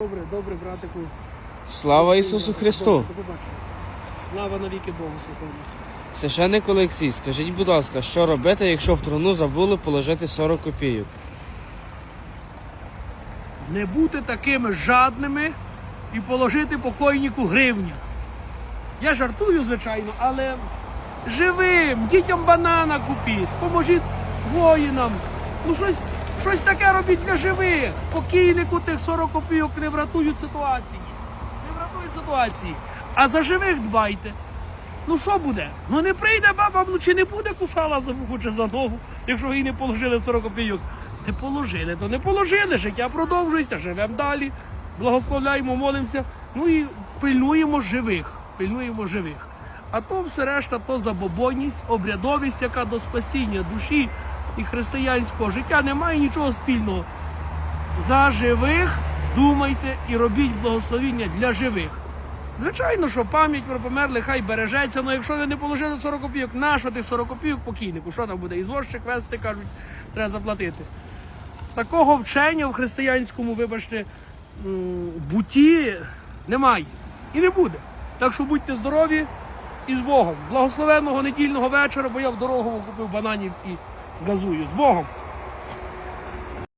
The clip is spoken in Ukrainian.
Добре, добре, братику. Слава Ісусу Христу! Слава навіки Богу Святому. Священник Олексій, скажіть, будь ласка, що робити, якщо в труну забули положити 40 копійок? Не бути такими жадними і положити покойнику гривня. Я жартую, звичайно, але живим, дітям банана купіть, поможіть воїнам. Ну щось, щось таке робіть для живих. Покійнику тих 40 копійок не врятують ситуації. Не врятують ситуації. А за живих дбайте. Ну що буде? Ну не прийде баба вночі, не буде кусала за вухо чи за ногу, якщо їй не положили 40 копійок. Не положили, то не положили. Життя продовжується, живемо далі, благословляємо, молимося. Ну і пильнуємо живих. Пильнуємо живих. А то все решта, то забобонність, обрядовість, яка до спасіння душі і християнського життя не має нічого спільного. За живих думайте і робіть благословіння для живих. Звичайно, що пам'ять про померлих хай бережеться, але якщо ви не положили 40 копійок, нащо тих 40 копійок покійнику? Що там буде? Ізвозчик вести, кажуть, треба заплатити. Такого вчення в християнському, вибачте, буті немає і не буде. Так що будьте здорові і з Богом. Благословенного недільного вечора, бо я в дорогу купив бананів і газую. З Богом!